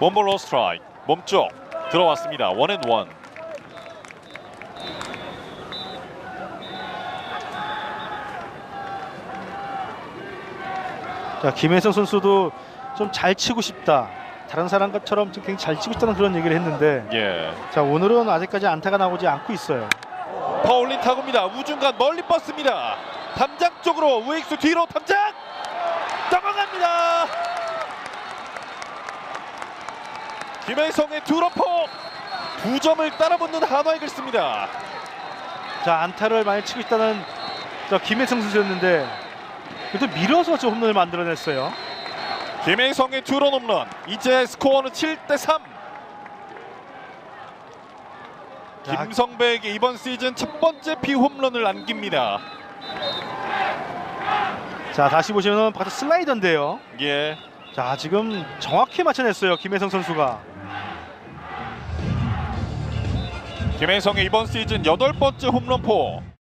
원볼 로스트라이크 몸쪽 들어왔습니다. 원앤원. 자 김혜성 선수도 좀 잘 치고 싶다. 다른 사람처럼 좀 굉장히 잘 치고 싶다는 그런 얘기를 했는데 예. 자 오늘은 아직까지 안타가 나오지 않고 있어요. 파울린 타구입니다. 우중간 멀리 뻗습니다. 담장 쪽으로 우익수 뒤로 담장 넘어갑니다. 김혜성의 두러포 두 점을 따라붙는 한화이글스입니다. 자 안타를 많이 치고 있다는 저 김혜성 선수였는데 그래도 밀어서 저 홈런을 만들어냈어요. 김혜성의 투런 홈런 이제 스코어는 7대 3. 자, 김성배에게 이번 시즌 첫 번째 피홈런을 안깁니다. 자 다시 보시면 바깥 슬라이더인데요. 예. 자 지금 정확히 맞춰냈어요 김혜성 선수가. 김혜성의 이번 시즌 여덟 번째 홈런포.